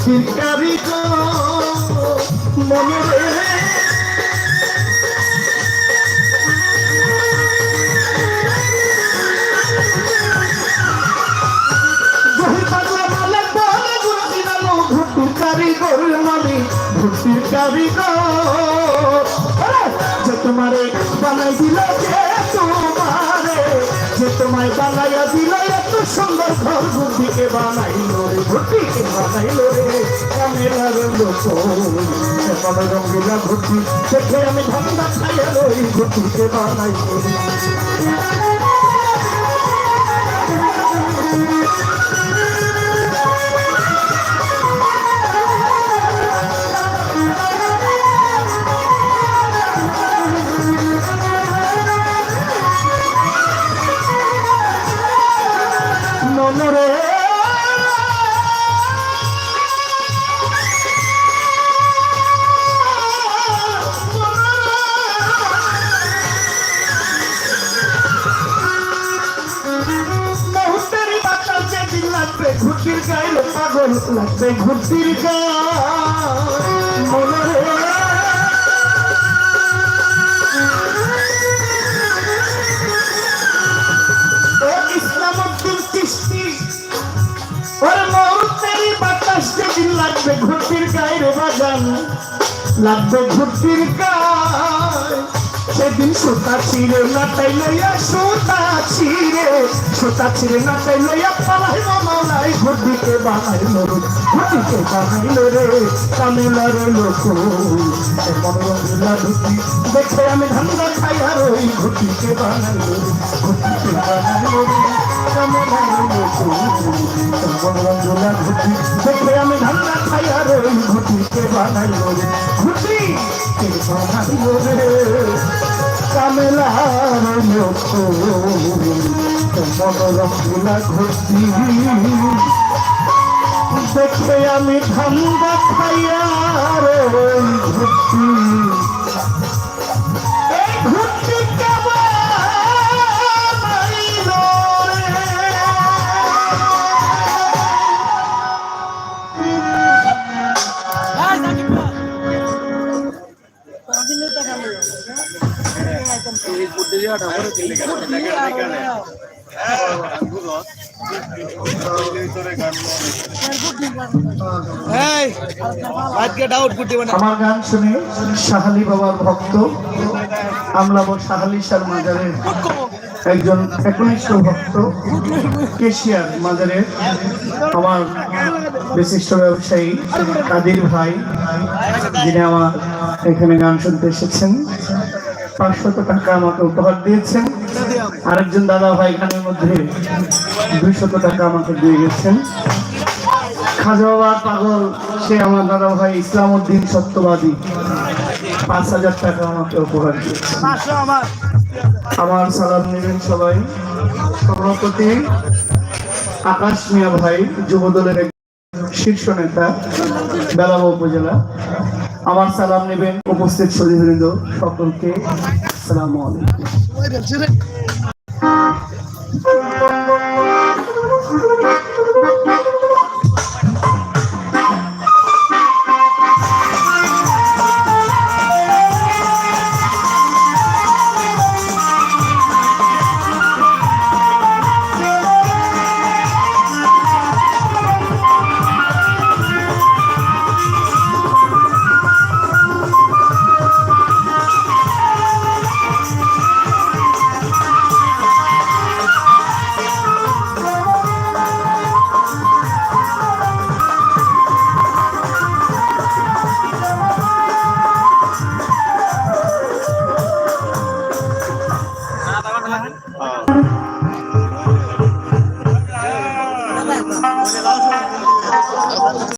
ঘুরছির মনে কারিগর মানে ঘুরছির কারিগর যে তোমারে বানাই দিল যে তোমারে, যে তোমায় বানাইয়া দিল সুন্দর ঘর ঘুরতিকে বানাইল রে ঘুরতিকে বানাইল রে কামেলার লোক আমি ধান্দা খাইয়া রই রে লাগবে ঘুরতির গায়ে লাগবে ঘুরতির গায়ে। ওর মৌতেরই বাতাস যেদিন লাগবে ঘুরতির গায়ের বাগান লাগবে গায় সেদিন সুতা ছিঁড়ে নাটাই লইয়া সুতা ছিঁড়ে। সুতা ছিঁড়ে নাটাই লইয়া পালাই মামালাই ঘুরদিকে বানাইল রে ঘুরদিকে বানাইল রে, কামিলার লোক। এমন রঙিলা ধুতি দেখে আমি ধান্দা খাই আর ওই ঘুরদিকে বানাইল রে বানাইল রে। দেখে আমি ধান্দা খাই আর ওই ঘুরদিকে বানাইল রে ঘুরদিকে বানাইল রে কামেলার লোক মনোরঞ্জনা ঘুরতি। দেখে আমি ধান্দা খাইয়া রে ঘুরতি এই আমার গান শুনে সাহালি বাবার ভক্ত আমলাবর সাহালি সার মাজারের একজন একনিষ্ঠ ভক্ত কেশিয়ার মাজারের আমার বিশিষ্ট ব্যবসায়ী কাদির ভাই, যিনি আমার এখানে গান শুনতে এসেছেন। পাঁচশত টাকা আমাকে উপহার দিয়েছেন। আরেকজন দাদা ভাই গানের মধ্যে দুইশত টাকা আমাকে দিয়ে গেছেন। খাজাবাবার পাগল সে আমার দাদা ভাই ইসলাম উদ্দিন সত্যবাদী। পাঁচ হাজার টাকা আমাকে উপহার দিয়েছে আমার সালাম নেবেন সবাই। সভাপতি আকাশ মিয়া ভাই যুবদলের এক শীর্ষ নেতা বেলাব উপজেলা। আমার সালাম নেবেন উপস্থিত সদীবৃন্দ সকলকে। সালাম আলাইকুম। Uh,